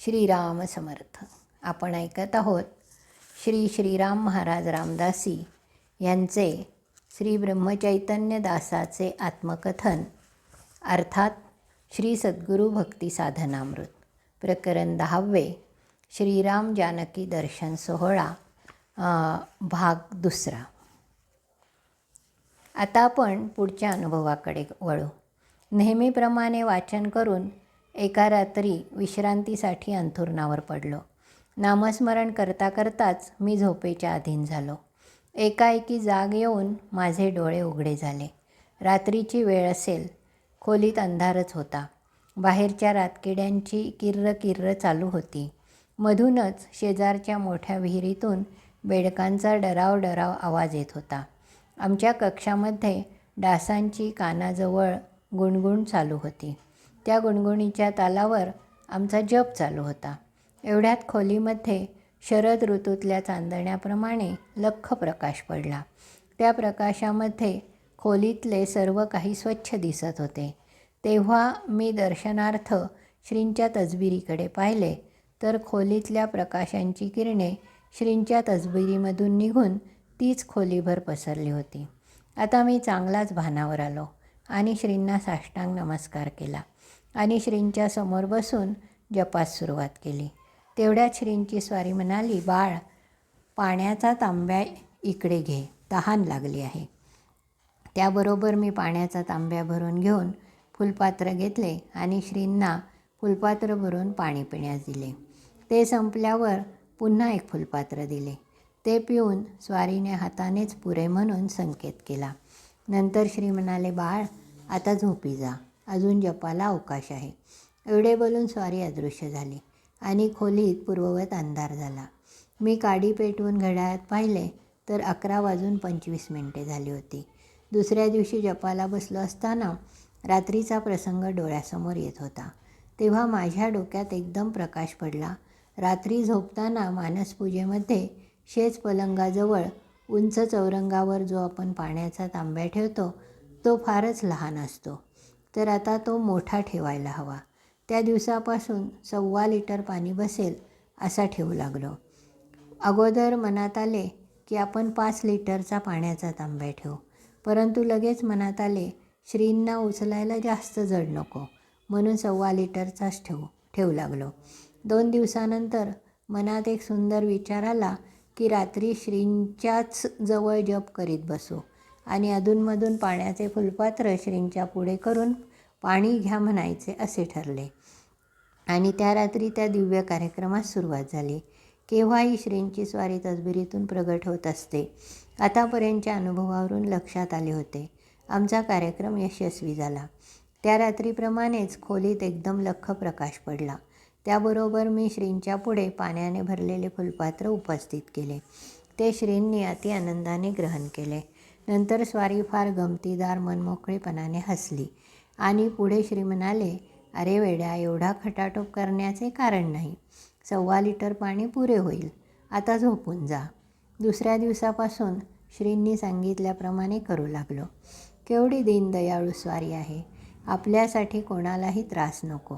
श्रीराम समर्थ. आपण ऐकत आहोत श्री श्रीराम महाराज रामदासी यांचे श्री ब्रह्मचैतन्य दासाचे आत्मकथन अर्थात श्री सद्गुरू भक्ती साधनामृत. प्रकरण दहावे श्रीराम जानकी दर्शन सोहळा भाग दुसरा. आता आपण पुढच्या अनुभवाकडे वळू. नेहमीप्रमाणे वाचन करून एका रात्री विश्रांतीसाठी अंथुरणावर पडलो. नामस्मरण करता करताच मी झोपेच्या अधीन झालो. एकाएकी जाग येऊन माझे डोळे उघडे झाले. रात्रीची वेळ असेल खोलीत अंधारच होता. बाहेरच्या रातकिड्यांची किर्र किर्र चालू होती. मधूनच शेजारच्या मोठ्या विहिरीतून बेडकांचा डराव डराव आवाज येत होता. आमच्या कक्षामध्ये डासांची कानाजवळ गुणगुण चालू होती. त्या गुणगुणीच्या तालावर आमचा जप चालू होता. एवढ्यात खोलीमध्ये शरद ऋतूतल्या चांदण्याप्रमाणे लख्ख प्रकाश पडला. त्या प्रकाशामध्ये खोलीतले सर्व काही स्वच्छ दिसत होते. तेव्हा मी दर्शनार्थ श्रींच्या तजबिरीकडे पाहिले तर खोलीतल्या प्रकाशांची किरणे श्रींच्या तजबिरीमधून निघून तीच खोलीभर पसरली होती. आता मी चांगलाच भानावर आलो आणि श्रींना साष्टांग नमस्कार केला. आणि श्रींच्या समोर बसून जपास सुरुवात केली. तेवढ्यात श्रींची स्वारी म्हणाली बाळ पाण्याचा तांब्या इकडे घे तहान लागली आहे. त्याबरोबर मी पाण्याचा तांब्या भरून घेऊन फुलपात्र घेतले आणि श्रींना फुलपात्र भरून पाणी पिण्यास दिले. ते संपल्यावर पुन्हा एक फुलपात्र दिले. ते पिऊन स्वारीने हातानेच पुरे म्हणून संकेत केला. नंतर श्री म्हणाले बाळ आता झोपी जा. अजून जपाला अवकाश आहे. एवढे बोलून स्वारी अदृश्य झाली आणि खोलीत पूर्ववत अंधार झाला. मी काडी पेटवून घड्याळात पाहिले तर अकरा वाजून पंचवीस मिनिटे झाली होती. दुसऱ्या दिवशी जपाला बसलो असताना रात्रीचा प्रसंग डोळ्यासमोर येत होता. तेव्हा माझ्या डोक्यात एकदम प्रकाश पडला. रात्री झोपताना मानसपूजेमध्ये शेज पलंगाजवळ उंच चौरंगावर जो आपण पाण्याचा तांब्या ठेवतो तो फारच लहान असतो. तर आता तो मोठा ठेवायला हवा. त्या दिवसापासून सव्वा लिटर पाणी बसेल असा ठेवू लागलो. अगोदर मनात आले की आपण पाच लिटरचा पाण्याचा तांब्या ठेवू. परंतु लगेच मनात आले श्रींना उचलायला जास्त जड नको म्हणून सव्वा लिटरचाच ठेवू ठेवू लागलो. दोन दिवसानंतर मनात एक सुंदर विचार आला की रात्री श्रींच्याच जवळ जप करीत बसू. आणि अधूनमधून पाण्याचे फुलपात्र श्रींच्या पुढे करून पाणी घ्या म्हणायचे असे ठरले. आणि त्या रात्री त्या दिव्य कार्यक्रमास सुरुवात झाली. केव्हाही श्रींची स्वारी तसबिरीतून प्रगट होत असते आतापर्यंतच्या अनुभवावरून लक्षात आले होते. आमचा कार्यक्रम यशस्वी झाला. त्या रात्रीप्रमाणेच खोलीत एकदम लख्ख प्रकाश पडला. त्याबरोबर मी श्रींच्या पुढे पाण्याने भरलेले फुलपात्र उपस्थित केले. ते श्रींनी अति आनंदाने ग्रहण केले. नंतर स्वारी फार गमतीदार मनमोकळेपणाने हसली. आणि पुढे श्री म्हणाले अरे वेड्या एवढा खटाटोप करण्याचे कारण नाही. सव्वा लिटर पाणी पुरे होईल. आता झोपून जा. दुसऱ्या दिवसापासून श्रींनी सांगितल्याप्रमाणे करू लागलो. केवढी दीनदयाळू स्वारी आहे. आपल्यासाठी कोणालाही त्रास नको.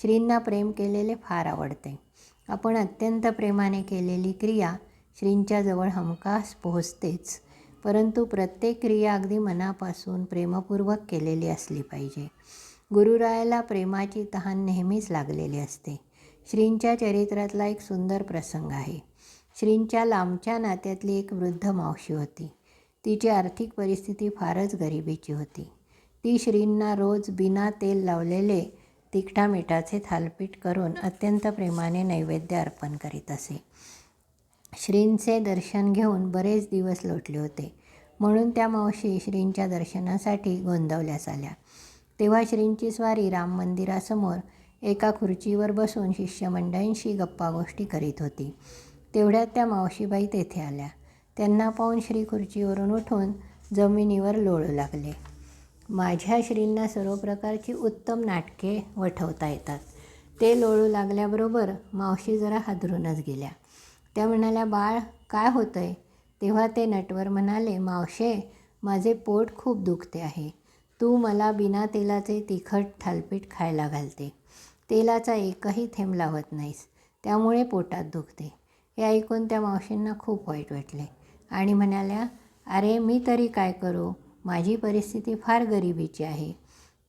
श्रींना प्रेम केलेले फार आवडते. आपण अत्यंत प्रेमाने केलेली क्रिया श्रींच्याजवळ हमखास पोहोचतेच. परंतु प्रत्येक क्रिया अगदी मनापासून प्रेमपूर्वक केलेली असली पाहिजे. गुरुरायाला प्रेमाची तहान नेहमीच लागलेली असते. श्रींच्या चरित्रातला एक सुंदर प्रसंग आहे. श्रींच्या लांबच्या नात्यातली एक वृद्ध मावशी होती. तिची आर्थिक परिस्थिती फारच गरिबीची होती. ती श्रींना रोज बिना तेल लावलेले तिखटा मिठाचे थालपीठ करून अत्यंत प्रेमाने नैवेद्य अर्पण करीत असे. श्रींचे दर्शन घेऊन बरेच दिवस लोटले होते. म्हणून त्या मावशी श्रींच्या दर्शनासाठी गोंदवल्यास आल्या. तेव्हा श्रींची स्वारी राम मंदिरासमोर एका खुर्चीवर बसून शिष्यमंडळींशी गप्पा गोष्टी करीत होती. तेवढ्यात त्या मावशीबाई तेथे आल्या. त्यांना पाहून श्री खुर्चीवरून उठून जमिनीवर लोळू लागले. माझ्या श्रींना सर्व प्रकारची उत्तम नाटके वठवता येतात. ते लोळू लागल्याबरोबर मावशी जरा हादरूनच गेल्या. त्या म्हणाल्या बाळ काय होतं आहे तेव्हा ते नटवर म्हणाले मावशे माझे पोट खूप दुखते आहे. तू मला बिना तेलाचे तिखट थालपीठ खायला घालते. तेलाचा एकही थेंब लावत नाहीस. त्यामुळे पोटात दुखते. हे ऐकून त्या मावशींना खूप वाईट वाटले आणि म्हणाल्या अरे मी तरी काय करू? माझी परिस्थिती फार गरिबीची आहे.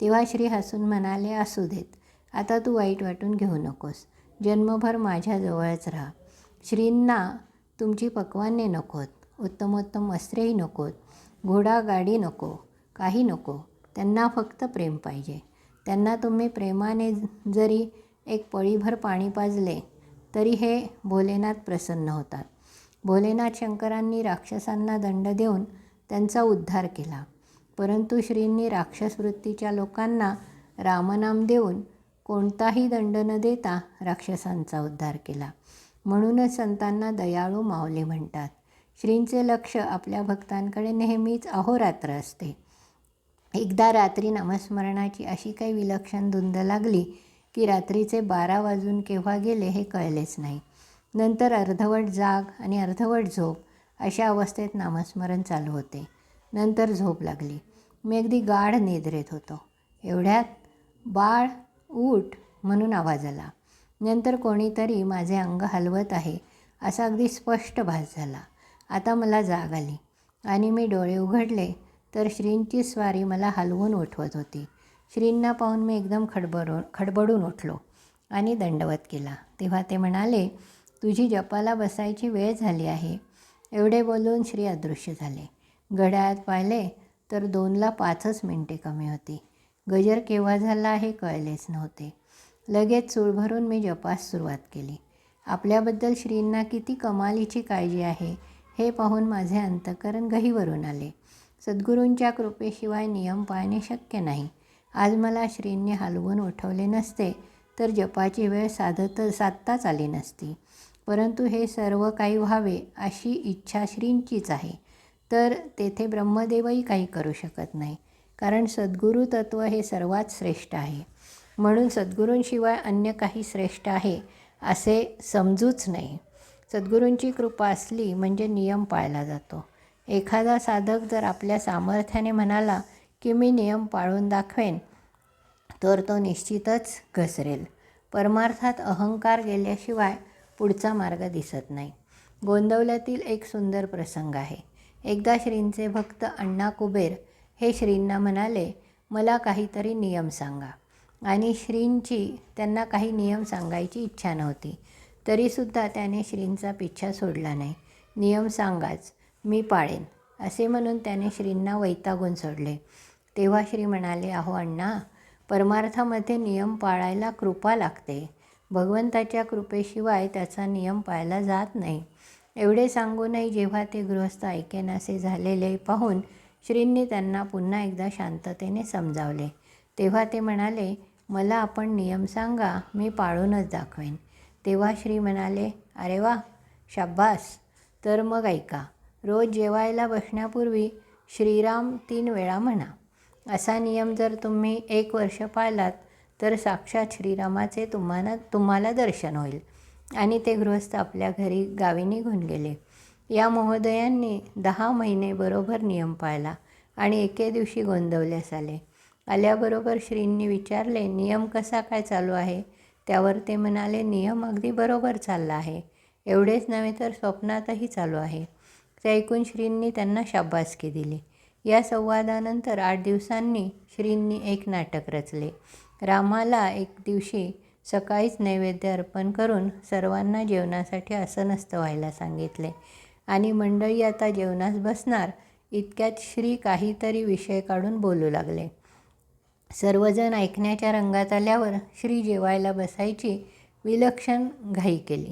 तेव्हा श्री हसून म्हणाले असू देत. आता तू वाईट वाटून घेऊ नकोस. जन्मभर माझ्याजवळच राहा. श्रींना तुमची पक्वाने नकोत उत्तमोत्तम वस्त्रेही नकोत घोडा गाडी नको काही नको त्यांना फक्त प्रेम पाहिजे. त्यांना तुम्ही प्रेमाने जरी एक पळीभर पाणी पाजले तरी हे भोलेनाथ प्रसन्न होतात. भोलेनाथ शंकरांनी राक्षसांना दंड देऊन त्यांचा उद्धार केला. परंतु श्रींनी राक्षस वृत्तीच्या लोकांना रामनाम देऊन कोणताही दंड न देता राक्षसांचा उद्धार केला. म्हणूनच संतांना दयाळू माऊली म्हणतात. श्रींचे लक्ष आपल्या भक्तांकडे नेहमीच अहोरात्र असते. एकदा रात्री नामस्मरणाची अशी काही विलक्षण धुंद लागली की रात्रीचे बारा वाजून केव्हा गेले हे कळलेच नाही. नंतर अर्धवट जाग आणि अर्धवट झोप अशा अवस्थेत नामस्मरण चालू होते. नंतर झोप लागली. मी अगदी गाढ निद्रेत होतो. एवढ्यात बाळ उठ म्हणून आवाज आला. नंतर कोणीतरी माझे अंग हलवत आहे असा अगदी स्पष्ट भास झाला. आता मला जाग आली आणि मी डोळे उघडले तर श्रींची स्वारी मला हलवून उठवत होती. श्रींना पाहून मी एकदम खडबडून खडबडून उठलो आणि दंडवत केला. तेव्हा ते म्हणाले तुझी जपाला बसायची वेळ झाली आहे. एवढे बोलून श्री अदृश्य झाले. घड्याळात पाहिले तर दोनला पाचच मिनटे कमी होती. गजर केव्हा झाला हे कळलेच नव्हते. लगेच चूळ भरून मी जपास सुरुवात केली. आपल्याबद्दल श्रींना किती कमालीची काळजी आहे हे पाहून माझे अंतकरण गहीवरून आले. सद्गुरूंच्या कृपेशिवाय नियम पाळणे शक्य नाही. आज मला श्रींनी हलवून उठवले नसते तर जपाची वेळ साधत साधताच आली नसती. परंतु हे सर्व काही व्हावे अशी इच्छा श्रींचीच आहे. तर तेथे ब्रह्मदेवही काही करू शकत नाही कारण सद्गुरू तत्त्व हे सर्वात श्रेष्ठ आहे. म्हणून सद्गुरूंशिवाय अन्य काही श्रेष्ठ आहे असे समजूच नाही. सद्गुरूंची कृपा असली म्हणजे नियम पाळला जातो. एखादा साधक जर आपल्या सामर्थ्याने म्हणाला की मी नियम पाळून दाखवेन तर तो निश्चितच घसरेल. परमार्थात अहंकार गेल्याशिवाय पुढचा मार्ग दिसत नाही. गोंदवल्यातील एक सुंदर प्रसंग आहे. एकदा श्रींचे भक्त अण्णा कुबेर हे श्रींना म्हणाले मला काहीतरी नियम सांगा. आणि श्रींची त्यांना काही नियम सांगायची इच्छा नव्हती. तरीसुद्धा त्याने श्रींचा पिच्छा सोडला नाही. नियम सांगाच मी पाळेन असे म्हणून त्याने श्रींना वैतागून सोडले. तेव्हा श्री म्हणाले अहो अण्णा परमार्थामध्ये नियम पाळायला कृपा लागते. भगवंताच्या कृपेशिवाय त्याचा नियम पाळला जात नाही. एवढे सांगूनही जेव्हा ते गृहस्थ ऐकेनासे झालेले पाहून श्रींनी त्यांना पुन्हा एकदा शांततेने समजावले. तेव्हा ते म्हणाले मला आपण नियम सांगा मी पाळूनच दाखवेन. तेव्हा श्री म्हणाले अरे वा शाब्बास! तर मग ऐका रोज जेवायला बसण्यापूर्वी श्रीराम तीन वेळा म्हणा. असा नियम जर तुम्ही एक वर्ष पाळलात तर साक्षात श्रीरामाचे तुम्हाला तुम्हाला दर्शन होईल. आणि ते गृहस्थ आपल्या घरी गावी निघून गेले. या महोदयांनी दहा महिने बरोबर नियम पाळला आणि एके दिवशी गोंदवल्यास आले. आल्याबरोबर श्रींनी विचारले नियम कसा काय चालू आहे? त्यावर ते म्हणाले नियम अगदी बरोबर चालला आहे. एवढेच नव्हे तर स्वप्नातही चालू आहे. ते ऐकून श्रींनी त्यांना शाब्बासकी दिली. या संवादानंतर आठ दिवसांनी श्रींनी एक नाटक रचले. रामाला एक दिवशी सकाळीच नैवेद्य अर्पण करून सर्वांना जेवणासाठी आसनस्थ व्हायला सांगितले. आणि मंडळी आता जेवणास बसणार इतक्यात श्री काहीतरी विषय काढून बोलू लागले. सर्वजण ऐकण्याच्या रंगात आल्यावर श्री जेवायला बसायची विलक्षण घाई केली.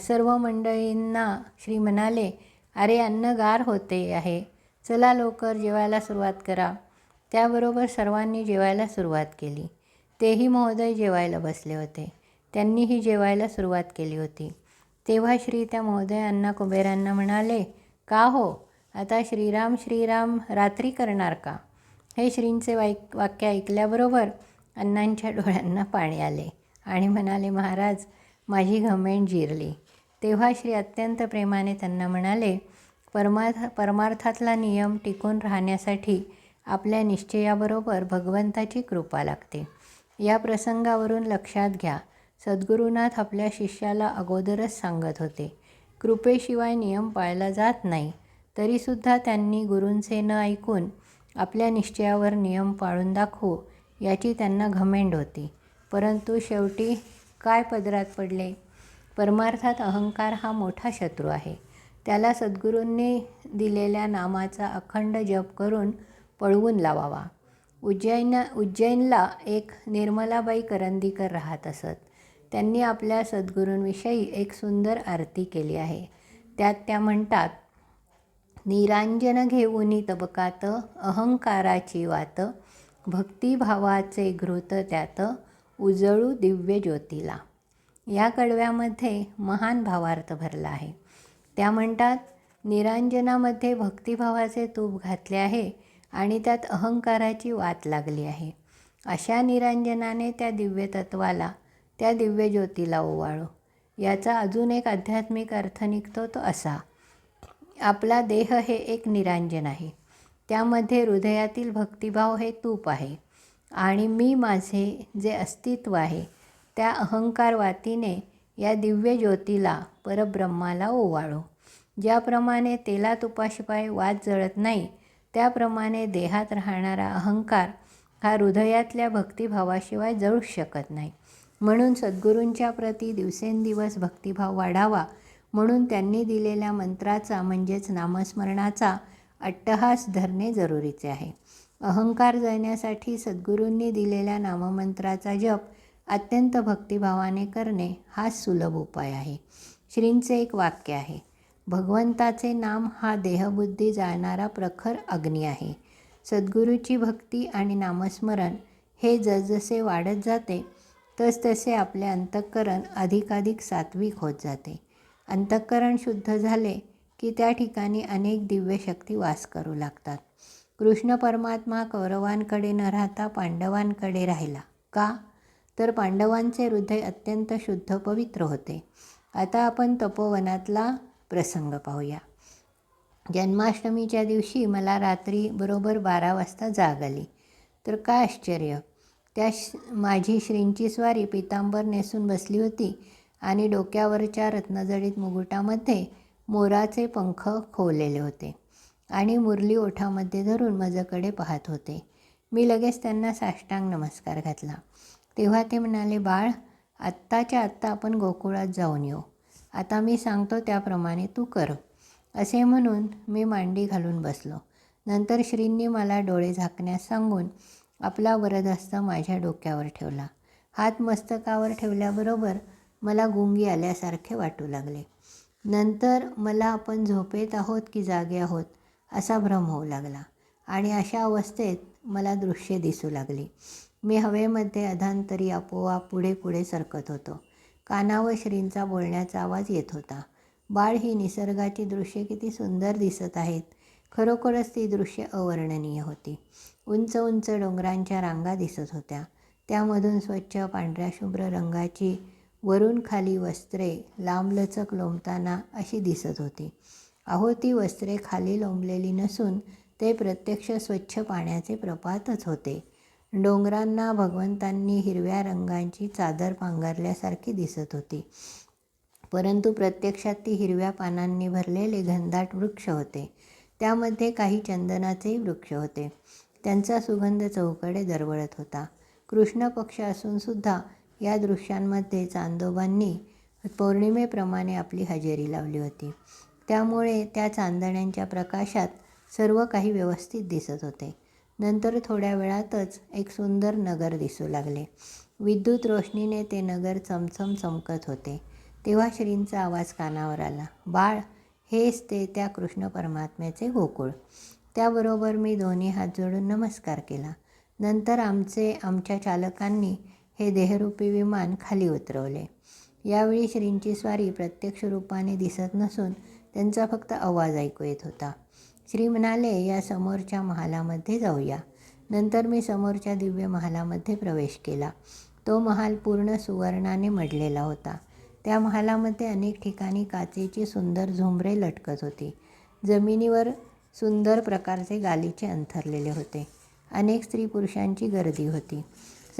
सर्व मंडळींना श्री म्हणाले अरे अन्न गार होते आहे. चला लवकर जेवायला सुरुवात करा. त्याबरोबर सर्वांनी जेवायला सुरुवात केली. तेही महोदय जेवायला बसले होते. त्यांनीही जेवायला सुरुवात केली होती. तेव्हा श्री त्या महोदयांना कुबेरांना म्हणाले का हो? आता श्रीराम श्रीराम रात्री करणार का? हे श्रींचे वाईक वाक्य ऐकल्याबरोबर अण्णांच्या डोळ्यांना पाणी आले आणि म्हणाले महाराज माझी घमेंड जिरली. तेव्हा श्री अत्यंत प्रेमाने त्यांना म्हणाले परमार्थ परमार्थातला नियम टिकून राहण्यासाठी आपल्या निश्चयाबरोबर भगवंताची कृपा लागते. या प्रसंगावरून लक्षात घ्या सद्गुरुनाथ आपल्या शिष्याला अगोदरच सांगत होते कृपेशिवाय नियम पाळला जात नाही तरीसुद्धा त्यांनी गुरूंचे न ऐकून आपल्या निश्चयावर नियम पाळून दाखवू याची त्यांना घमेंड होती. परंतु शेवटी काय पदरात पडले? परमार्थात अहंकार हा मोठा शत्रू आहे. त्याला सद्गुरूंनी दिलेल्या नामाचा अखंड जप करून पळवून लावावा. उज्जैन उज्जैनला एक निर्मलाबाई करंदीकर राहत असत. त्यांनी आपल्या सद्गुरूंविषयी एक सुंदर आरती केली आहे. त्यात त्या म्हणतात निरांजन घेऊनी तबकात अहंकाराची वात भक्तिभावाचे घृत त्यात उजळू दिव्य ज्योतीला. या कडव्यामध्ये महान भावार्थ भरला आहे. त्या म्हणतात निरांजनामध्ये भक्तिभावाचे तूप घातले आहे आणि त्यात अहंकाराची वात लागली आहे. अशा निरांजनाने त्या दिव्य तत्वाला त्या दिव्य ज्योतीला ओवाळू. याचा अजून एक आध्यात्मिक अर्थ निघतो तो असा. आपला देह हे एक निरांजन आहे. त्यामध्ये हृदयातील भक्तिभाव हे तूप आहे. आणि मी माझे जे अस्तित्व आहे त्या अहंकार वातीने या दिव्य ज्योतीला परब्रह्माला ओवाळो. ज्याप्रमाणे तेला तुपाशिवाय वाद जळत नाही त्याप्रमाणे देहात राहणारा अहंकार हा हृदयातल्या भक्तिभावाशिवाय जळूच शकत नाही. म्हणून सद्गुरूंच्या प्रती दिवसेंदिवस भक्तिभाव वाढावा म्हणून त्यांनी दिलेल्या मंत्राचा म्हणजेच नामस्मरणाचा अट्टहास धरणे जरुरीचे आहे. अहंकार जळण्यासाठी सद्गुरूंनी दिलेल्या नाममंत्राचा जप अत्यंत भक्तिभावाने करणे हा सुलभ उपाय आहे. श्रींचे एक वाक्य आहे भगवंताचे नाम हा देहबुद्धी जाळणारा प्रखर अग्नी आहे. सद्गुरूची भक्ती आणि नामस्मरण हे जसजसे वाढत जाते तसतसे आपले अंतःकरण अधिकाधिक सात्विक होत जाते. अंतःकरण शुद्ध झाले की त्या ठिकाणी अनेक दिव्य शक्ती वास करू लागतात. कृष्ण परमात्मा कौरवांकडे न राहता पांडवांकडे राहिला. का? तर पांडवांचे हृदय अत्यंत शुद्ध पवित्र होते. आता आपण तपोवनातला प्रसंग पाहूया. जन्माष्टमीच्या दिवशी मला रात्री बरोबर बारा वाजता जाग आली. तर काय आश्चर्य! त्या श माझी श्रींची स्वारी पितांबर नेसून बसली होती. आणि डोक्यावरच्या रत्नजडीत मुकुटामध्ये मोराचे पंख खोवलेले होते आणि मुरली ओठामध्ये धरून माझ्याकडे पाहत होते. मी लगेच त्यांना साष्टांग नमस्कार घातला. तेव्हा ते म्हणाले बाळ आत्ताच्या आत्ता आपण गोकुळात जाऊन येऊ. आता मी सांगतो त्याप्रमाणे तू कर. असे म्हणून मी मांडी घालून बसलो. नंतर श्रींनी मला डोळे झाकण्यास सांगून आपला वरदहस्त माझ्या डोक्यावर ठेवला. हात मस्तकावर ठेवल्याबरोबर मला गुंगी आल्यासारखे वाटू लागले. नंतर मला आपण झोपेत आहोत की जागे आहोत असा भ्रम होऊ लागला आणि अशा अवस्थेत मला दृश्ये दिसू लागली. मी हवेमध्ये अधांतरी आपोआप पुढे पुढे सरकत होतो. कानावर श्रींचा बोलण्याचा आवाज येत होता. बाळ ही निसर्गाची दृश्ये किती सुंदर दिसत आहेत. खरोखरच ती दृश्य अवर्णनीय होती. उंच उंच डोंगरांच्या रांगा दिसत होत्या. त्यामधून स्वच्छ पांढऱ्या शुभ्र रंगाची वरून खाली वस्त्रे लांबलचक लोंबताना अशी दिसत होती. अहो ती वस्त्रे खाली लोंबलेली नसून ते प्रत्यक्ष स्वच्छ पाण्याचे प्रपातच होते. डोंगरांना भगवंतांनी हिरव्या रंगांची चादर पांघरल्यासारखी दिसत होती. परंतु प्रत्यक्षात ती हिरव्या पानांनी भरलेले घनदाट वृक्ष होते. त्यामध्ये काही चंदनाचेही वृक्ष होते. त्यांचा सुगंध चौकडे दरवळत होता. कृष्ण पक्ष असूनसुद्धा या दृश्यांमध्ये चांदोबांनी पौर्णिमेप्रमाणे आपली हजेरी लावली होती. त्यामुळे त्या चांदण्यांच्या प्रकाशात सर्व काही व्यवस्थित दिसत होते. नंतर थोड्या वेळातच एक सुंदर नगर दिसू लागले. विद्युत रोशनीने ते नगर चमचम चमकत होते. तेव्हा श्रींचा आवाज कानावर आला बाळ हेच ते त्या कृष्ण परमात्म्याचे गोकुळ. त्याबरोबर मी दोन्ही हात जोडून नमस्कार केला. नंतर आमचे आमच्या चालकांनी हे देहरूपी विमान खाली उतरवले. यावेळी श्रींची स्वारी प्रत्यक्ष रूपाने दिसत नसून त्यांचा फक्त आवाज ऐकू येत होता. श्री म्हणाले या समोरच्या महालामध्ये जाऊया. नंतर मी समोरच्या दिव्य महालामध्ये प्रवेश केला. तो महाल पूर्ण सुवर्णाने मडलेला होता. त्या महालामध्ये अनेक ठिकाणी काचेची सुंदर झुंबरे लटकत होती. जमिनीवर सुंदर प्रकारचे गालीचे अंथरलेले होते. अनेक स्त्री पुरुषांची गर्दी होती.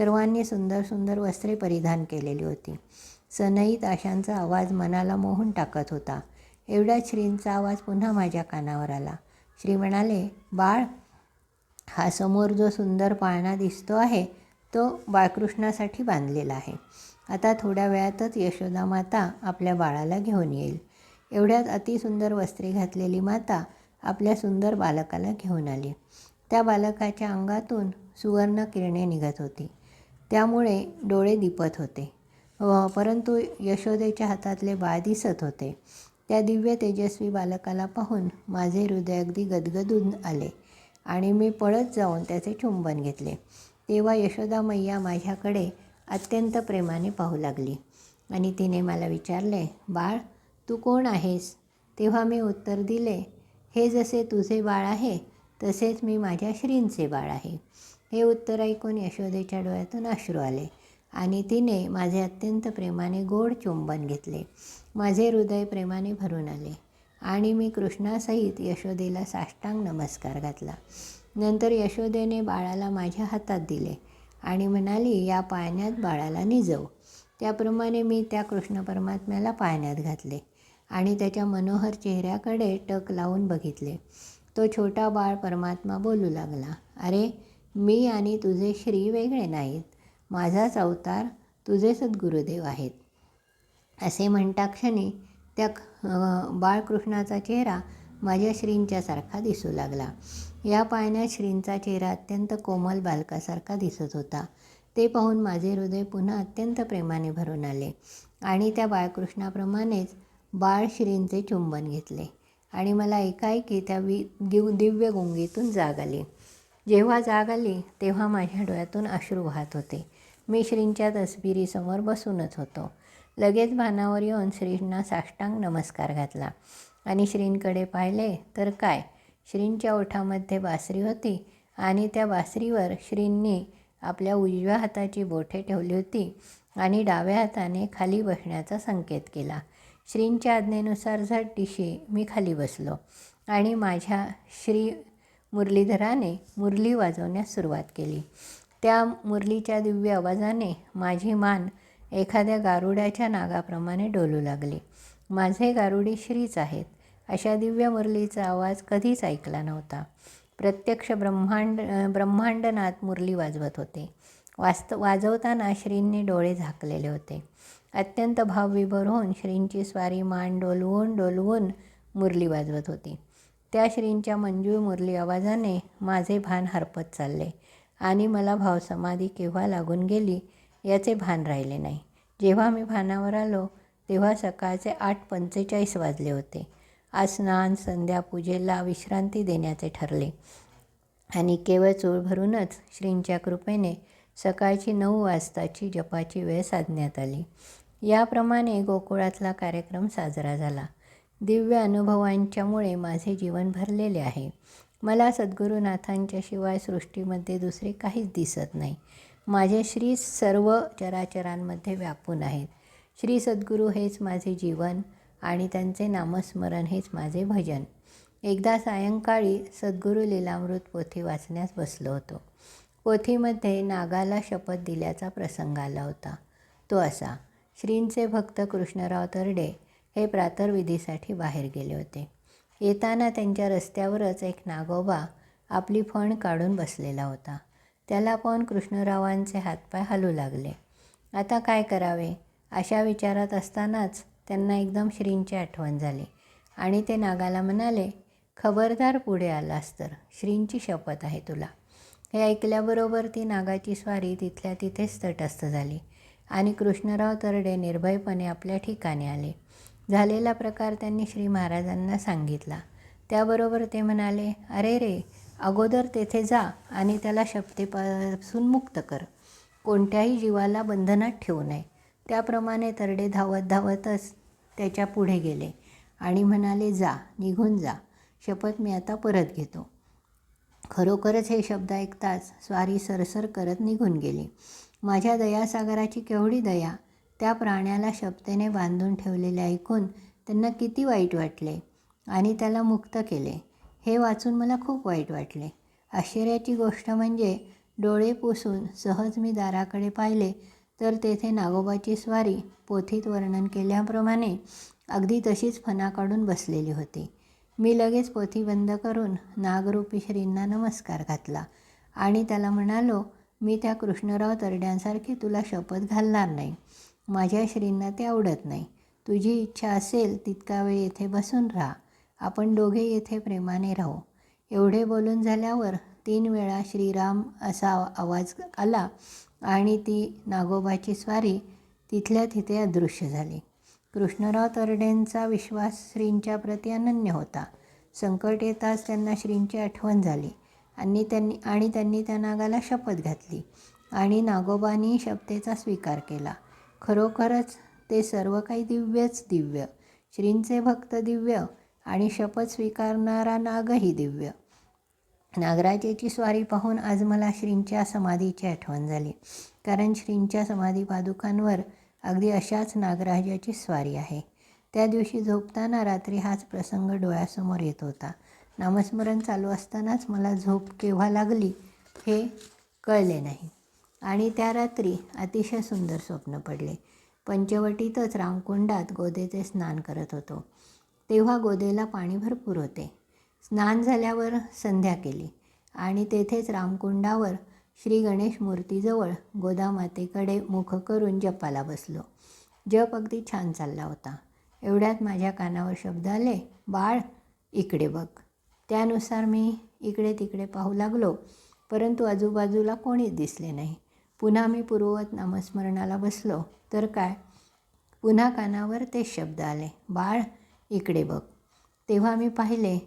सर्वांनी सुंदर सुंदर वस्त्रे परिधान केलेली होती. सनई ताशांचा आवाज मनाला मोहून टाकत होता. एवढ्या श्रींचा आवाज पुन्हा माझ्या कानावर आला. श्री म्हणाले बाळ हा समोर जो सुंदर पाळणा दिसतो आहे तो बाळकृष्णासाठी बांधलेला आहे. आता थोड्या वेळातच यशोदा माता आपल्या बाळाला घेऊन येईल. एवढ्यात अतिसुंदर वस्त्रे घातलेली माता आपल्या सुंदर बालकाला घेऊन आली. त्या बालकाच्या अंगातून सुवर्ण किरणे निघत होती. त्यामुळे डोळे दिपत होते. व परंतु यशोदेच्या हातातले बाळ दिसत होते. त्या दिव्य तेजस्वी बालकाला पाहून माझे हृदय अगदी गदगदून आले आणि मी पळत जाऊन त्याचे चुंबन घेतले. तेव्हा यशोदा मैया माझ्याकडे अत्यंत प्रेमाने पाहू लागली आणि तिने मला विचारले बाळ तू कोण आहेस? तेव्हा मी उत्तर दिले हे जसे तुझे बाळ आहे तसेच मी माझ्या श्रींचे बाळ आहे. हे उत्तर ऐकून यशोदेच्या डोळ्यातून अश्रू आले आणि तिने माझे अत्यंत प्रेमाने गोड चुंबन घेतले. माझे हृदय प्रेमाने भरून आले आणि मी कृष्णासहित यशोदेला साष्टांग नमस्कार घातला. नंतर यशोदेने बाळाला माझ्या हातात दिले आणि म्हणाली या पाळण्यात बाळाला निजव. त्याप्रमाणे मी त्या कृष्ण परमात्म्याला पाळण्यात घातले आणि त्याच्या मनोहर चेहऱ्याकडे टक लावून बघितले. तो छोटा बाळ परमात्मा बोलू लागला अरे मी आणि तुझे श्री वेगळे नाहीत. माझाच अवतार तुझे सद्गुरुदेव आहेत. असे म्हणता क्षणी त्या बाळकृष्णाचा चेहरा माझ्या श्रींच्यासारखा दिसू लागला. या पाळण्यात श्रींचा चेहरा अत्यंत कोमल बालकासारखा दिसत होता. ते पाहून माझे हृदय पुन्हा अत्यंत प्रेमाने भरून आले आणि त्या बाळकृष्णाप्रमाणेच बाळ श्रींचे चुंबन घेतले आणि मला एकाएकी त्या वि दिव्य गुंगीतून जाग आली. जेव्हा जाग आली तेव्हा माझ्या डोळ्यातून अश्रू वाहत होते. मी श्रींच्या तसबिरीसमोर बसूनच होतो. लगेच भानावर येऊन श्रींना साष्टांग नमस्कार घातला. आणि श्रींकडे पाहिले तर काय? श्रींच्या ओठामध्ये बासरी होती आणि त्या बासरीवर श्रींनी आपल्या उजव्या हाताची बोठे ठेवली होती आणि डाव्या हाताने खाली बसण्याचा संकेत केला. श्रींच्या आज्ञेनुसार झट दिशी मी खाली बसलो आणि माझ्या श्री मुरलीधराने मुरली वाजवण्यास सुरुवात केली. त्या मुरलीच्या दिव्य आवाजाने माझी मान एखाद्या गारुड्याच्या नागाप्रमाणे डोलू लागली. माझे गारुडी श्रीच आहेत. अशा दिव्य मुरलीचा आवाज कधीच ऐकला नव्हता. प्रत्यक्ष ब्रह्मांड ब्रह्मांडनाथ मुरली वाजवत होते. वास्त वाजवताना श्रींनी डोळे झाकलेले होते. अत्यंत भावविभोर होऊन श्रींची स्वारी मान डोलवून डोलवून मुरली वाजवत होती. त्या श्रींच्या मंजूळ मुरली आवाजाने माझे भान हरपत चालले. आणि मला भावसमाधी केव्हा लागून गेली याचे भान राहिले नाही. जेव्हा मी भानावर आलो तेव्हा सकाळचे आठ पंचेचाळीस वाजले होते. आज स्नान संध्या पूजेला विश्रांती देण्याचे ठरले. आणि केवळ चूळ भरूनच श्रींच्या कृपेने सकाळची नऊ वाजताची जपाची वेळ साधण्यात आली. याप्रमाणे गोकुळातला कार्यक्रम साजरा झाला. दिव्य अनुभवांच्यामुळे माझे जीवन भरलेले आहे. मला सद्गुरुनाथांच्या शिवाय सृष्टीमध्ये दुसरे काहीच दिसत नाही. माझे श्री सर्व चराचरांमध्ये व्यापून आहेत. श्री सद्गुरू हेच माझे जीवन आणि त्यांचे नामस्मरण हेच माझे भजन. एकदा सायंकाळी सद्गुरू लीलामृत पोथी वाचण्यास बसलो होतो. पोथीमध्ये नागाला शपथ दिल्याचा प्रसंग आला होता. तो असा श्रींचे भक्त कृष्णराव तरडे हे प्रातर्विधीसाठी बाहेर गेले होते. येताना त्यांच्या रस्त्यावरच एक नागोबा आपली फण काढून बसलेला होता. त्याला पाहून कृष्णरावांचे हातपाय हलू लागले. आता काय करावे? अशा विचारात असतानाच त्यांना एकदम श्रींची आठवण झाली आणि ते नागाला म्हणाले खबरदार पुढे आलास तर श्रींची शपथ आहे तुला. हे ऐकल्याबरोबर ती नागाची स्वारी तिथल्या तिथेच तटस्थ झाली आणि कृष्णराव तरडे निर्भयपणे आपल्या ठिकाणी आले. झालेला प्रकार त्यांनी श्री महाराजांना सांगितला. त्याबरोबर ते म्हणाले अरे रे अगोदर तेथे जा आणि त्याला शपथेपासून मुक्त कर. कोणत्याही जीवाला बंधनात ठेवू नये. त्याप्रमाणे तरडे धावत धावतच त्याच्या पुढे गेले आणि म्हणाले जा निघून जा. शपथ मी आता परत घेतो. खरोखरच हे शब्द ऐकताच स्वारी सरसर करत निघून गेली. माझ्या दयासागराची केवढी दया त्या प्राण्याला शपथेने बांधून ठेवलेले ऐकून त्यांना किती वाईट वाटले आणि त्याला मुक्त केले हे वाचून मला खूप वाईट वाटले. आश्चर्याची गोष्ट म्हणजे डोळे पुसून सहज मी दाराकडे पाहिले तर तेथे नागोबाची स्वारी पोथीत वर्णन केल्याप्रमाणे अगदी तशीच फणा काढून बसलेली होती. मी लगेच पोथी बंद करून नागरूपी श्रींना नमस्कार घातला आणि त्याला म्हणालो मी त्या कृष्णराव तरड्यांसारखी तुला शपथ घालणार नाही. माझ्या श्रींना ते आवडत नाही. तुझी इच्छा असेल तितका वेळ येथे बसून राहा. आपण दोघे येथे प्रेमाने राहू. एवढे बोलून झाल्यावर तीन वेळा श्रीराम असा आवाज आला आणि ती नागोबाची स्वारी तिथल्या तिथे अदृश्य झाली. कृष्णराव तरडेंचा विश्वास श्रींच्या प्रती अनन्य होता. संकट येताच त्यांना श्रींची आठवण झाली आणि त्यांनी आणि त्यांनी त्या नागाला शपथ घातली आणि नागोबांनी शपथेचा स्वीकार केला. खरोखरच ते सर्व काही दिव्यच दिव्य. श्रींचे भक्त दिव्य आणि शपथ स्वीकारणारा नागही दिव्य. नागराजेची स्वारी पाहून आज मला श्रींच्या समाधीची आठवण झाली. कारण श्रींच्या समाधी पादुकांवर अगदी अशाच नागराजाची स्वारी आहे. त्या दिवशी झोपताना रात्री हाच प्रसंग डोळ्यासमोर येत होता. नामस्मरण चालू असतानाच मला झोप केव्हा लागली हे कळले नाही. आणि त्या रात्री अतिशय सुंदर स्वप्न पडले. पंचवटीतच रामकुंडात गोदेचे स्नान करत होतो. तेव्हा गोदेला पाणी भरपूर होते. स्नान झाल्यावर संध्या केली आणि तेथेच रामकुंडावर श्री गणेश मूर्तीजवळ गोदामातेकडे मुख करून जपाला बसलो. जप अगदी छान चालला होता. एवढ्यात माझ्या कानावर शब्द आले बाळ इकडे बघ. त्यानुसार मी इकडे तिकडे पाहू लागलो परंतु आजूबाजूला कोणीच दिसले नाही. पुन्हा मी पूर्ववत नामस्मरणाला बसलो. तर काय? पुन्हा कानावर ते शब्द आले. बाळ इकडे बघ. तेव्हा मी पाहिले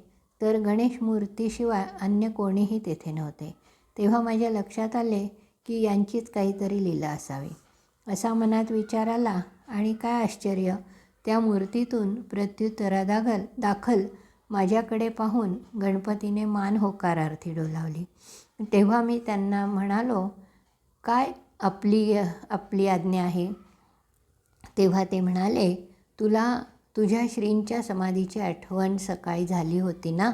तर गणेश मूर्तीशिवाय अन्य कोणीही तेथे नव्हते. तेव्हा माझ्या लक्षात आले की यांचीच काहीतरी लीला असावी. असा मनात विचार आला आणि काय आश्चर्य! त्या मूर्तीतून प्रत्युत्तरादाखल दाखल माझ्याकडे पाहून गणपतीने मान होकारार्थी डोलावली. तेव्हा मी त्यांना म्हणालो काय आपली आपली आज्ञा आहे? तेव्हा ते म्हणाले तुला तुझ्या श्रींच्या समाधीची आठवण सकाळी झाली होती ना?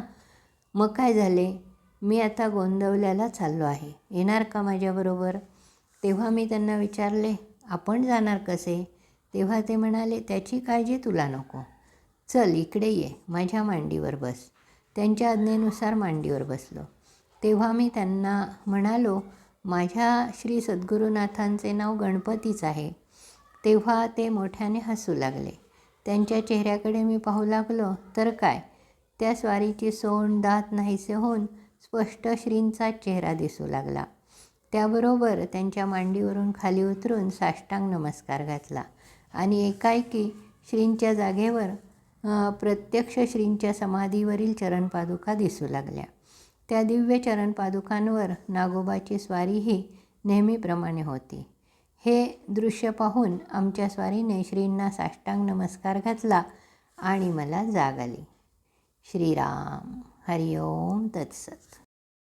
मग काय झाले? मी आता गोंदवल्याला चाललो आहे. येणार का माझ्याबरोबर? तेव्हा मी त्यांना विचारले आपण जाणार कसे? तेव्हा ते म्हणाले त्याची काळजी तुला नको. चल इकडे ये. माझ्या मांडीवर बस. त्यांच्या आज्ञेनुसार मांडीवर बसलो. तेव्हा मी त्यांना म्हणालो माझ्या श्री सद्गुरुनाथांचे नाव गणपतीच आहे. तेव्हा ते मोठ्याने हसू लागले. त्यांच्या चेहऱ्याकडे मी पाहू लागलो तर काय? त्या स्वारीची सोंड दात नाहीसे होऊन स्पष्ट श्रींचा चेहरा दिसू लागला. त्याबरोबर त्यांच्या मांडीवरून खाली उतरून साष्टांग नमस्कार घातला आणि एकाएकी श्रींच्या जागेवर प्रत्यक्ष श्रींच्या समाधीवरील चरणपादुका दिसू लागल्या. त्या दिव्य चरणपादुकांवर नागोबाची स्वारीही नेहमीप्रमाणे होती. हे दृश्य पाहून आमच्या स्वारीने श्रींना साष्टांग नमस्कार घातला आणि मला जाग आली. श्रीराम हरिओम तत्सत.